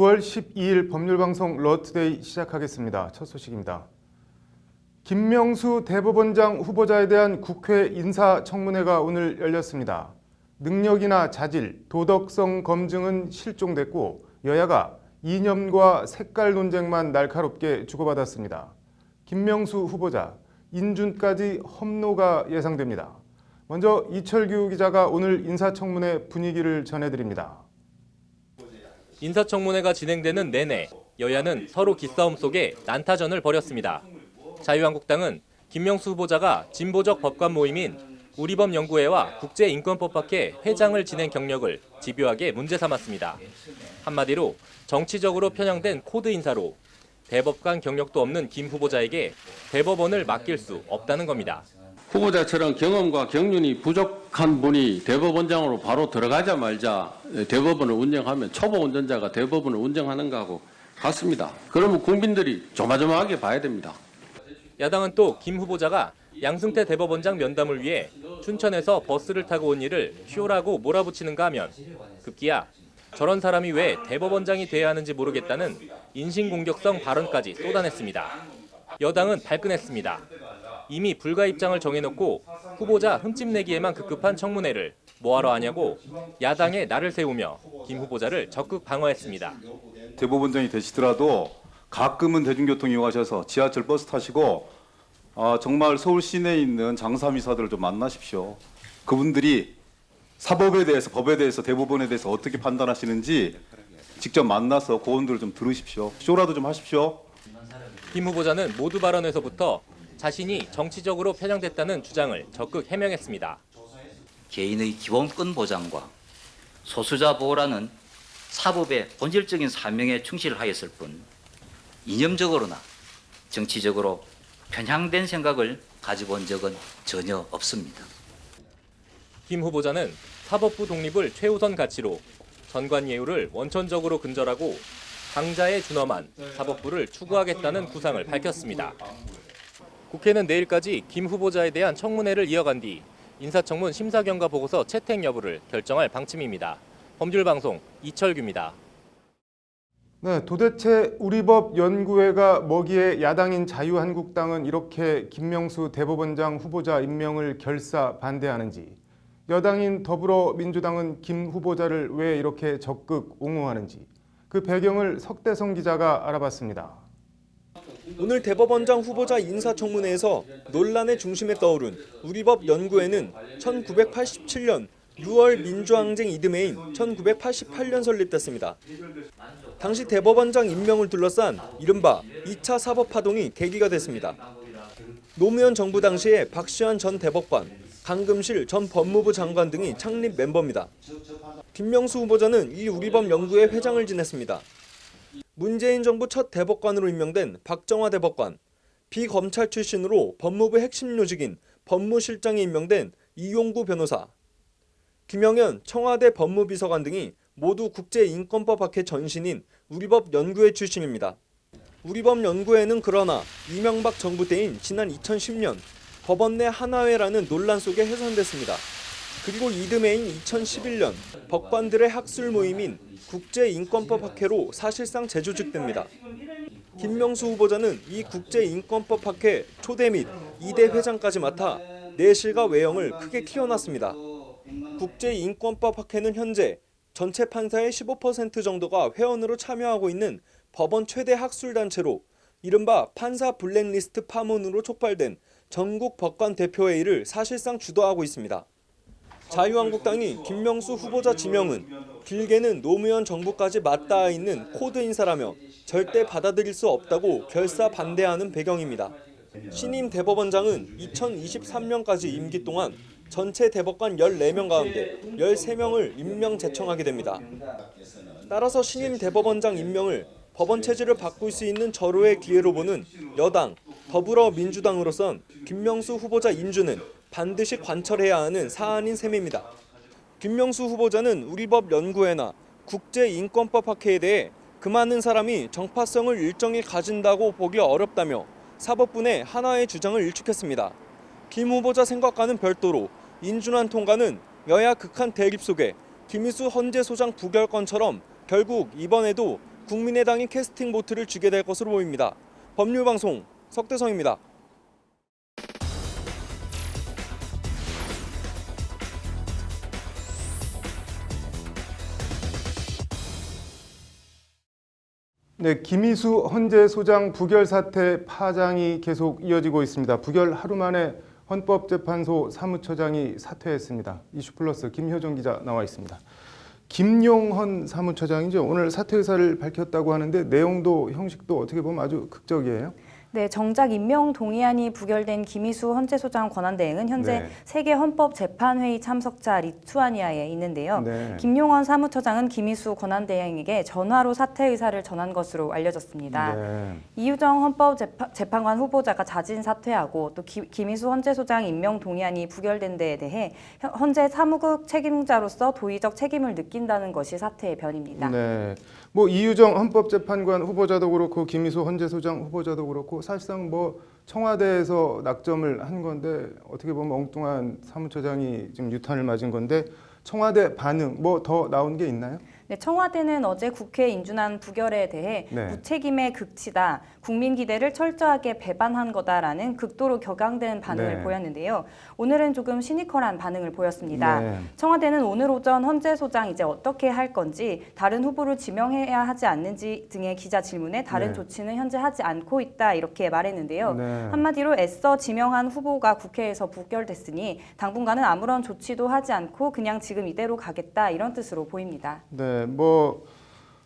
9월 12일 법률방송 러투데이 시작하겠습니다. 첫 소식입니다. 김명수 대법원장 후보자에 대한 국회 인사청문회가 오늘 열렸습니다. 능력이나 자질, 도덕성 검증은 실종됐고 여야가 이념과 색깔 논쟁만 날카롭게 주고받았습니다. 김명수 후보자, 인준까지 험로가 예상됩니다. 먼저 이철규 기자가 오늘 인사청문회 분위기를 전해드립니다. 인사청문회가 진행되는 내내 여야는 서로 기싸움 속에 난타전을 벌였습니다. 자유한국당은 김명수 후보자가 진보적 법관 모임인 우리법 연구회와 국제인권법학회 회장을 지낸 경력을 집요하게 문제 삼았습니다. 한마디로 정치적으로 편향된 코드 인사로 대법관 경력도 없는 김 후보자에게 대법원을 맡길 수 없다는 겁니다. 후보자처럼 경험과 경륜이 부족한 분이 대법원장으로 바로 들어가자마자 대법원을 운영하면 초보 운전자가 대법원을 운영하는 거하고 같습니다. 그러면 국민들이 조마조마하게 봐야 됩니다. 야당은 또 김 후보자가 양승태 대법원장 면담을 위해 춘천에서 버스를 타고 온 일을 쇼라고 몰아붙이는가 하면 급기야 저런 사람이 왜 대법원장이 돼야 하는지 모르겠다는 인신공격성 발언까지 쏟아냈습니다. 여당은 발끈했습니다. 이미 불가 입장을 정해놓고 후보자 흠집내기에만 급급한 청문회를 뭐하러 하냐고 야당에 날을 세우며 김 후보자를 적극 방어했습니다. 대법원장이 되시더라도 가끔은 대중교통 이용하셔서 지하철 버스 타시고 아, 정말 서울 시내에 있는 장사미사들을 좀 만나십시오. 그분들이 사법에 대해서 법에 대해서 대법원에 대해서 어떻게 판단하시는지 직접 만나서 고언들을 좀 들으십시오. 쇼라도 좀 하십시오. 김 후보자는 모두 발언에서부터 자신이 정치적으로 편향됐다는 주장을 적극 해명했습니다. 개인의 기본권 보장과 소수자 보호라는 사법의 본질적인 사명에 충실하였을 뿐 이념적으로나 정치적으로 편향된 생각을 가지고 온 적은 전혀 없습니다. 김 후보자는 사법부 독립을 최우선 가치로 전관 예우를 원천적으로 근절하고 강자에 준엄한 사법부를 추구하겠다는 구상을 밝혔습니다. 국회는 내일까지 김 후보자에 대한 청문회를 이어간 뒤 인사청문 심사 경과 보고서 채택 여부를 결정할 방침입니다. 법률방송 이철규입니다. 네, 도대체 우리법 연구회가 뭐기에 야당인 자유한국당은 이렇게 김명수 대법원장 후보자 임명을 결사 반대하는지, 여당인 더불어민주당은 김 후보자를 왜 이렇게 적극 옹호하는지, 그 배경을 석대성 기자가 알아봤습니다. 오늘 대법원장 후보자 인사청문회에서 논란의 중심에 떠오른 우리법 연구회는 1987년 6월 민주항쟁 이듬해인 1988년 설립됐습니다. 당시 대법원장 임명을 둘러싼 이른바 2차 사법파동이 계기가 됐습니다. 노무현 정부 당시에 박시환 전 대법관, 강금실 전 법무부 장관 등이 창립 멤버입니다. 김명수 후보자는 이 우리법 연구회 회장을 지냈습니다. 문재인 정부 첫 대법관으로 임명된 박정화 대법관, 비검찰 출신으로 법무부 핵심 요직인 법무실장에 임명된 이용구 변호사, 김영현 청와대 법무비서관 등이 모두 국제인권법 학회 전신인 우리법 연구회 출신입니다. 우리법 연구회는 그러나 이명박 정부 때인 지난 2010년 법원 내 하나회라는 논란 속에 해산됐습니다. 그리고 이듬해인 2011년 법관들의 학술 모임인 국제인권법 학회로 사실상 재조직됩니다. 김명수 후보자는 이 국제인권법 학회 초대 및 2대 회장까지 맡아 내실과 외형을 크게 키워놨습니다. 국제인권법 학회는 현재 전체 판사의 15% 정도가 회원으로 참여하고 있는 법원 최대 학술단체로 이른바 판사 블랙리스트 파문으로 촉발된 전국 법관 대표회의를 사실상 주도하고 있습니다. 자유한국당이 김명수 후보자 지명은 길게는 노무현 정부까지 맞닿아 있는 코드 인사라며 절대 받아들일 수 없다고 결사 반대하는 배경입니다. 신임 대법원장은 2023년까지 임기 동안 전체 대법관 14명 가운데 13명을 임명 제청하게 됩니다. 따라서 신임 대법원장 임명을 법원 체제를 바꿀 수 있는 절호의 기회로 보는 여당 더불어민주당으로선 김명수 후보자 인준은 반드시 관철해야 하는 사안인 셈입니다. 김명수 후보자는 우리 법 연구회나 국제인권법 학회에 대해 그 많은 사람이 정파성을 일정히 가진다고 보기 어렵다며 사법부 내 하나의 주장을 일축했습니다. 김 후보자 생각과는 별도로 인준안 통과는 여야 극한 대립 속에 김희수 헌재 소장 부결건처럼 결국 이번에도 국민의당이 캐스팅 보트를 쥐게 될 것으로 보입니다. 법률방송 석대성입니다. 네, 김희수 헌재 소장 부결 사태 파장이 계속 이어지고 있습니다. 부결 하루 만에 헌법재판소 사무처장이 사퇴했습니다. 이슈플러스 김효정 기자 나와 있습니다. 김용헌 사무처장이죠. 오늘 사퇴 의사를 밝혔다고 하는데 내용도 형식도 어떻게 보면 아주 극적이에요. 네, 정작 임명 동의안이 부결된 김희수 헌재소장 권한대행은 현재 네. 세계 헌법 재판회의 참석자 리투아니아에 있는데요. 네. 김용원 사무처장은 김희수 권한대행에게 전화로 사퇴 의사를 전한 것으로 알려졌습니다. 네. 이유정 헌법 재판 관 후보자가 자진 사퇴하고 또 기- 김희수 헌재소장 임명 동의안이 부결된 데에 대해 현- 헌재 사무국 책임자로서 도의적 책임을 느낀다는 것이 사퇴의 변입니다. 네. 뭐 이유정 헌법재판관 후보자도 그렇고 김희수 헌재소장 후보자도 그렇고 사실상 뭐 청와대에서 낙점을 한 건데 어떻게 보면 엉뚱한 사무처장이 지금 유탄을 맞은 건데 청와대 반응 뭐 더 나온 게 있나요? 네, 청와대는 어제 국회 인준안 부결에 대해 네. 무책임의 극치다, 국민 기대를 철저하게 배반한 거다라는 극도로 격앙된 반응을 네. 보였는데요. 오늘은 조금 시니컬한 반응을 보였습니다. 네. 청와대는 오늘 오전 헌재 소장 이제 어떻게 할 건지, 다른 후보를 지명해야 하지 않는지 등의 기자 질문에 다른 네. 조치는 현재 하지 않고 있다 이렇게 말했는데요. 네. 한마디로 애써 지명한 후보가 국회에서 부결됐으니 당분간은 아무런 조치도 하지 않고 그냥 지금 이대로 가겠다 이런 뜻으로 보입니다. 네, 뭐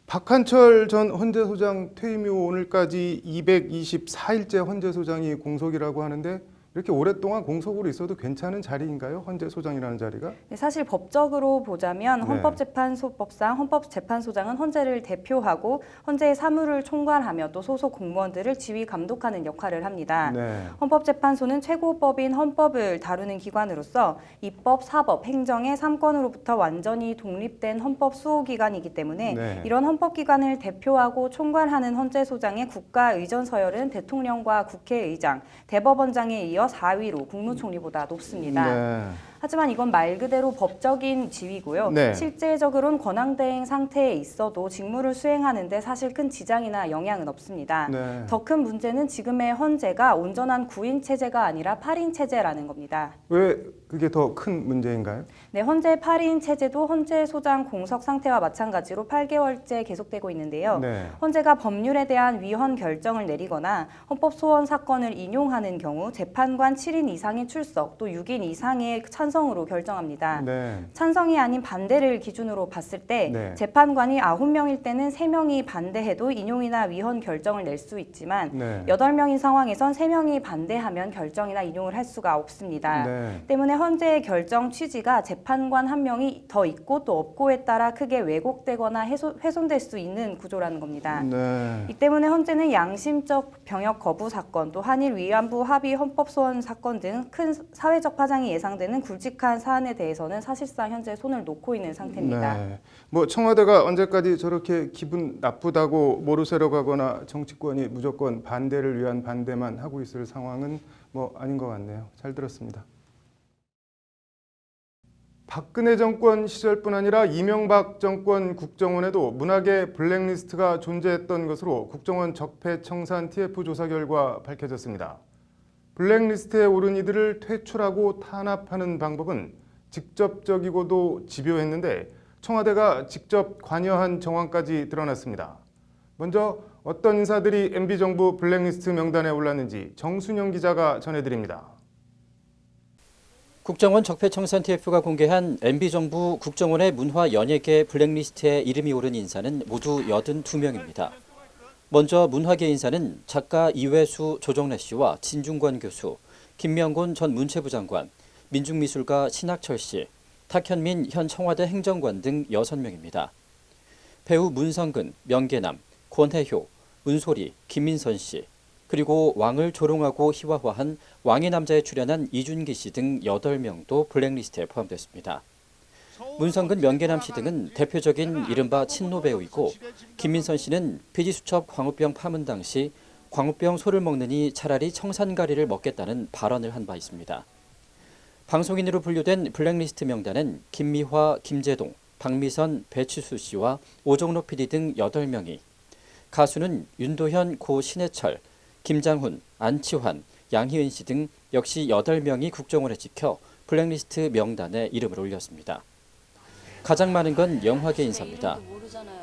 박한철 전 헌재 소장 퇴임 이후 오늘까지 224일째 헌재 소장이 공석이라고 하는데 이렇게 오랫동안 공석으로 있어도 괜찮은 자리인가요? 헌재 소장이라는 자리가? 네, 사실 법적으로 보자면 네. 헌법재판소법상 헌법재판소장은 헌재를 대표하고 헌재의 사무를 총괄하며 또 소속 공무원들을 지휘 감독하는 역할을 합니다. 네. 헌법재판소는 최고법인 헌법을 다루는 기관으로서 입법, 사법, 행정의 3권으로부터 완전히 독립된 헌법 수호기관이기 때문에 네. 이런 헌법기관을 대표하고 총괄하는 헌재 소장의 국가 의전 서열은 대통령과 국회의장, 대법원장에 이어 4위로 국무총리보다 높습니다. 네. 하지만 이건 말 그대로 법적인 지위고요. 네. 실제적으로는 권한대행 상태에 있어도 직무를 수행하는데 사실 큰 지장이나 영향은 없습니다. 네. 더 큰 문제는 지금의 헌재가 온전한 9인 체제가 아니라 8인 체제라는 겁니다. 왜 그게 더 큰 문제인가요? 네, 헌재 8인 체제도 헌재 소장 공석 상태와 마찬가지로 8개월째 계속되고 있는데요. 네. 헌재가 법률에 대한 위헌 결정을 내리거나 헌법 소원 사건을 인용하는 경우 재판관 7인 이상의 출석 또 6인 이상의 찬 성으로 결정합니다. 네. 찬성이 아닌 반대를 기준으로 봤을 때 네. 재판관이 9명일 때는 3명이 반대해도 인용이나 위헌 결정을 낼 수 있지만 네. 여덟 명인 상황에선 세명이 반대하면 결정이나 인용을 할 수가 없습니다. 네. 때문에 헌재의 결정 취지가 재판관 한 명이 더 있고 또 없고에 따라 크게 왜곡되거나 해소, 훼손될 수 있는 구조라는 겁니다. 네. 이 때문에 헌재는 양심적 병역 거부 사건, 또 한일 위안부 합의 헌법 소원 사건 등 큰 사회적 파장이 예상되는 굵직 한 사안에 대해서는 사실상 현재 손을 놓고 있는 상태입니다. 네. 뭐 청와대가 언제까지 저렇게 기분 나쁘다고 모르쇠로 가거나 정치권이 무조건 반대를 위한 반대만 하고 있을 상황은 뭐 아닌 것 같네요. 잘 들었습니다. 박근혜 정권 시절뿐 아니라 이명박 정권 국정원에도 문학의 블랙리스트가 존재했던 것으로 국정원 적폐 청산 TF 조사 결과 밝혀졌습니다. 블랙리스트에 오른 이들을 퇴출하고 탄압하는 방법은 직접적이고도 집요했는데 청와대가 직접 관여한 정황까지 드러났습니다. 먼저 어떤 인사들이 MB정부 블랙리스트 명단에 올랐는지 정순영 기자가 전해드립니다. 국정원 적폐청산 TF가 공개한 MB정부 국정원의 문화 연예계 블랙리스트에 이름이 오른 인사는 모두 82명입니다. 먼저 문화계 인사는 작가 이회수 조정래 씨와 진중권 교수, 김명곤 전 문체부 장관, 민중미술가 신학철 씨, 탁현민 현 청와대 행정관 등 6명입니다. 배우 문성근, 명계남, 권혜효, 문소리, 김민선 씨, 그리고 왕을 조롱하고 희화화한 왕의 남자에 출연한 이준기 씨 등 8명도 블랙리스트에 포함됐습니다. 문성근 명계남 씨 등은 대표적인 이른바 친노 배우이고 김민선 씨는 피지수첩 광우병 파문 당시 광우병 소를 먹느니 차라리 청산가리를 먹겠다는 발언을 한 바 있습니다. 방송인으로 분류된 블랙리스트 명단은 김미화, 김재동, 박미선, 배치수 씨와 오종록 PD 등 8명이 가수는 윤도현, 고 신해철, 김장훈, 안치환, 양희은 씨 등 역시 8명이 국정원에 찍혀 블랙리스트 명단에 이름을 올렸습니다. 가장 많은 건 영화계 인사입니다.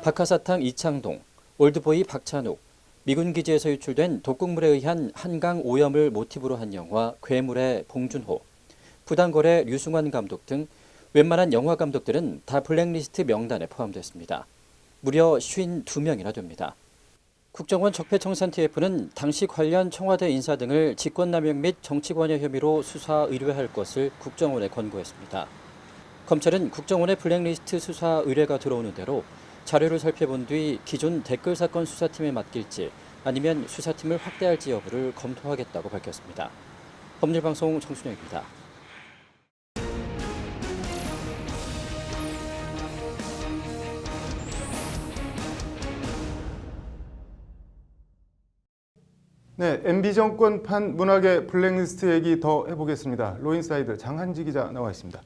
박하사탕 이창동, 올드보이 박찬욱, 미군 기지에서 유출된 독극물에 의한 한강 오염을 모티브로 한 영화 괴물의 봉준호, 부당거래 류승환 감독 등 웬만한 영화 감독들은 다 블랙리스트 명단에 포함됐습니다. 무려 52명이나 됩니다. 국정원 적폐청산 TF는 당시 관련 청와대 인사 등을 직권남용 및 정치관여 혐의로 수사 의뢰할 것을 국정원에 권고했습니다. 검찰은 국정원의 블랙리스트 수사 의뢰가 들어오는 대로 자료를 살펴본 뒤 기존 댓글 사건 수사팀에 맡길지 아니면 수사팀을 확대할지 여부를 검토하겠다고 밝혔습니다. 법률방송 정순영입니다. 네, MB 정권 판 문학의 블랙리스트 얘기 더 해보겠습니다. 로인사이드 장한지 기자 나와 있습니다.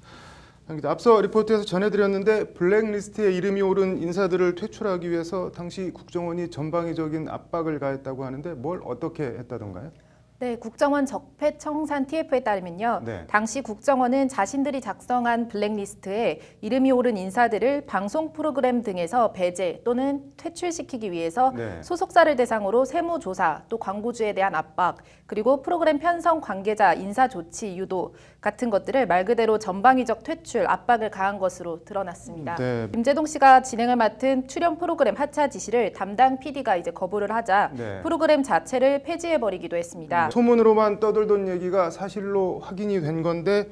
앞서 리포트에서 전해드렸는데 블랙리스트에 이름이 오른 인사들을 퇴출하기 위해서 당시 국정원이 전방위적인 압박을 가했다고 하는데 뭘 어떻게 했다던가요? 네, 국정원 적폐 청산 TF에 따르면요. 네. 당시 국정원은 자신들이 작성한 블랙리스트에 이름이 오른 인사들을 방송 프로그램 등에서 배제 또는 퇴출시키기 위해서 네. 소속사를 대상으로 세무조사 또 광고주에 대한 압박 그리고 프로그램 편성 관계자 인사 조치 유도 같은 것들을 말 그대로 전방위적 퇴출 압박을 가한 것으로 드러났습니다. 네. 임재동 씨가 진행을 맡은 출연 프로그램 하차 지시를 담당 PD가 이제 거부를 하자 네. 프로그램 자체를 폐지해 버리기도 했습니다. 소문으로만 떠돌던 얘기가 사실로 확인이 된 건데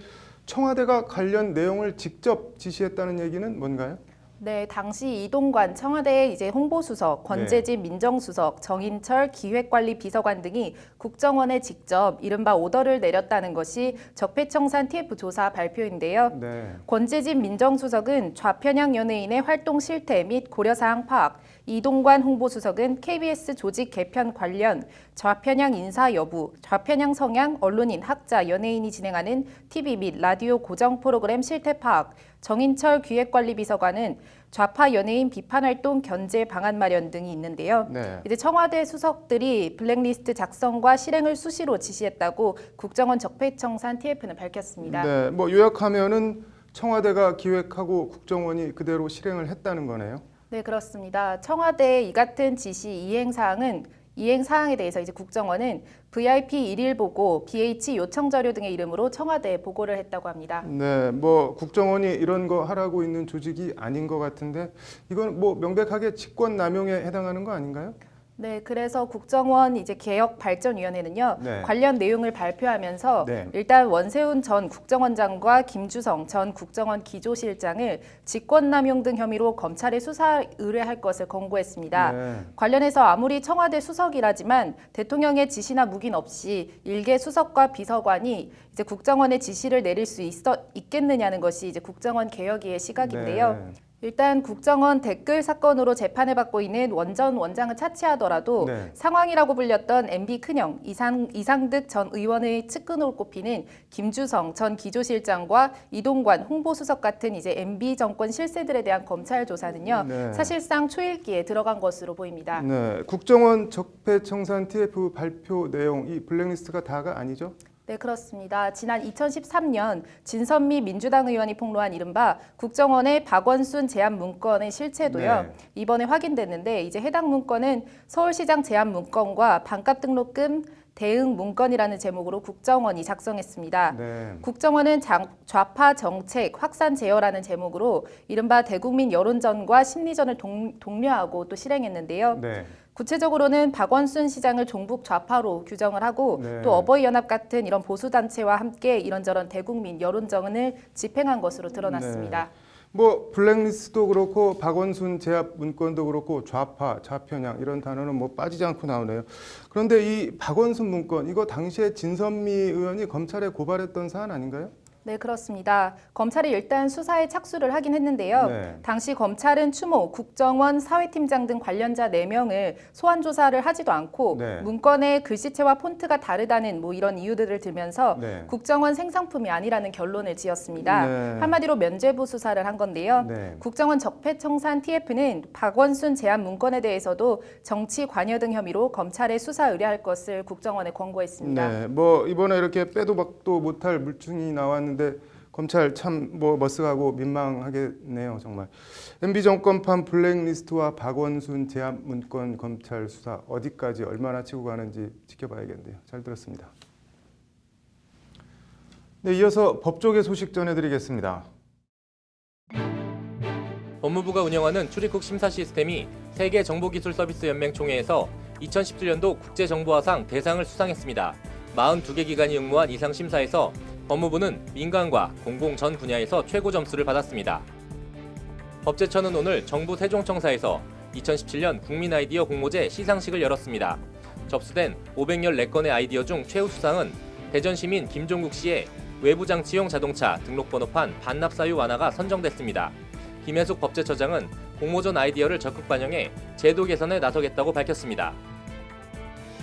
청와대가 관련 내용을 직접 지시했다는 얘기는 뭔가요? 네, 당시 이동관 청와대 이제 홍보수석, 네. 권재진 민정수석, 정인철 기획관리 비서관 등이 국정원에 직접 이른바 오더를 내렸다는 것이 적폐청산 TF 조사 발표인데요. 네. 권재진 민정수석은 좌편향 연예인의 활동 실태 및 고려사항 파악, 이동관 홍보수석은 KBS 조직 개편 관련 좌편향 인사 여부, 좌편향 성향, 언론인, 학자, 연예인이 진행하는 TV 및 라디오 고정 프로그램 실태 파악, 정인철 기획관리비서관은 좌파 연예인 비판 활동 견제 방안 마련 등이 있는데요. 네. 이제 청와대 수석들이 블랙리스트 작성과 실행을 수시로 지시했다고 국정원 적폐청산 TF는 밝혔습니다. 네, 뭐 요약하면은 청와대가 기획하고 국정원이 그대로 실행을 했다는 거네요. 네, 그렇습니다. 청와대의 이 같은 지시 이행 사항은 이행 사항에 대해서 이제 국정원은 VIP 일일 보고, BH 요청 자료 등의 이름으로 청와대에 보고를 했다고 합니다. 네, 뭐 국정원이 이런 거 하라고 있는 조직이 아닌 것 같은데 이건 뭐 명백하게 직권 남용에 해당하는 거 아닌가요? 네, 그래서 국정원 이제 개혁 발전위원회는요 네. 관련 내용을 발표하면서 네. 일단 원세훈 전 국정원장과 김주성 전 국정원 기조실장을 직권남용 등 혐의로 검찰에 수사 의뢰할 것을 권고했습니다. 네. 관련해서 아무리 청와대 수석이라지만 대통령의 지시나 묵인 없이 일개 수석과 비서관이 이제 국정원의 지시를 내릴 수 있어 있겠느냐는 것이 이제 국정원 개혁위의 시각인데요. 네. 일단 국정원 댓글 사건으로 재판을 받고 있는 원전 원장을 차치하더라도 네. 상황이라고 불렸던 MB 큰형 이상, 이상득 전 의원의 측근으로 꼽히는 김주성 전 기조실장과 이동관 홍보수석 같은 이제 MB 정권 실세들에 대한 검찰 조사는요 네. 사실상 초읽기에 들어간 것으로 보입니다. 네, 국정원 적폐청산 TF 발표 내용 이 블랙리스트가 다가 아니죠? 네, 그렇습니다. 지난 2013년 진선미 민주당 의원이 폭로한 이른바 국정원의 박원순 제안 문건의 실체도요. 네. 이번에 확인됐는데 이제 해당 문건은 서울시장 제안 문건과 반값 등록금 대응 문건이라는 제목으로 국정원이 작성했습니다. 네. 국정원은 장- 좌파 정책 확산 제어라는 제목으로 이른바 대국민 여론전과 심리전을 동, 독려하고 또 실행했는데요. 네. 구체적으로는 박원순 시장을 종북 좌파로 규정을 하고 네. 또 어버이 연합 같은 이런 보수 단체와 함께 이런저런 대국민 여론정을 집행한 것으로 드러났습니다. 뭐 블랙리스트도 그렇고 박원순 제압 문건도 그렇고 좌파, 좌편향 이런 단어는 뭐 빠지지 않고 나오네요. 그런데 이 박원순 문건 이거 당시에 진선미 의원이 검찰에 고발했던 사안 아닌가요? 네, 그렇습니다. 검찰이 일단 수사에 착수를 하긴 했는데요. 네. 당시 검찰은 추모, 국정원, 사회팀장 등 관련자 4명을 소환 조사를 하지도 않고 네. 문건의 글씨체와 폰트가 다르다는 뭐 이런 이유들을 들면서 네. 국정원 생산품이 아니라는 결론을 지었습니다. 네. 한마디로 면죄부 수사를 한 건데요. 네. 국정원 적폐청산 TF는 박원순 제안 문건에 대해서도 정치 관여 등 혐의로 검찰에 수사 의뢰할 것을 국정원에 권고했습니다. 네, 뭐 이번에 이렇게 빼도 박도 못할 물증이 나왔는데 검찰 참 뭐 머쓱하고 민망하겠네요, 정말. MB 정권판 블랙리스트와 박원순 제압 문건 검찰 수사 어디까지 얼마나 치고 가는지 지켜봐야겠네요. 잘 들었습니다. 네, 이어서 법조계 소식 전해드리겠습니다. 법무부가 운영하는 출입국 심사 시스템이 세계 정보기술서비스 연맹 총회에서 2017년도 국제정보화상 대상을 수상했습니다. 42개 기관이 응모한 이상 심사에서 법무부는 민간과 공공 전 분야에서 최고 점수를 받았습니다. 법제처는 오늘 정부 세종청사에서 2017년 국민 아이디어 공모제 시상식을 열었습니다. 접수된 514건의 아이디어 중 최우 수상은 대전 시민 김종국 씨의 외부 장치용 자동차 등록 번호판 반납 사유 완화가 선정됐습니다. 김혜숙 법제처장은 공모전 아이디어를 적극 반영해 제도 개선에 나서겠다고 밝혔습니다.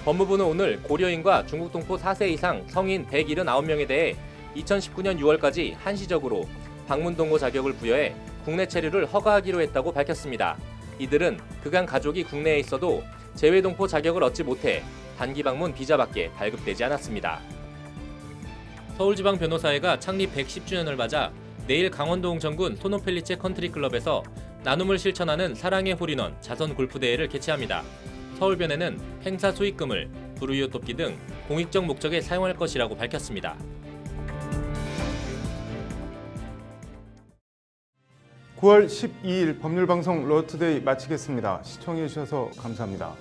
법무부는 오늘 고려인과 중국 동포 4세 이상 성인 179명에 대해 2019년 6월까지 한시적으로 방문 동거 자격을 부여해 국내 체류를 허가하기로 했다고 밝혔습니다. 이들은 그간 가족이 국내에 있어도 재외 동포 자격을 얻지 못해 단기 방문 비자밖에 발급되지 않았습니다. 서울지방 변호사회가 창립 110주년을 맞아 내일 강원도 홍천군 소노펠리체 컨트리클럽에서 나눔을 실천하는 사랑의 홀인원 자선 골프 대회를 개최합니다. 서울변에는 행사 수익금을 불우이웃 돕기 등 공익적 목적에 사용할 것이라고 밝혔습니다. 9월 12일 법률방송 러투데이 마치겠습니다. 시청해 주셔서 감사합니다.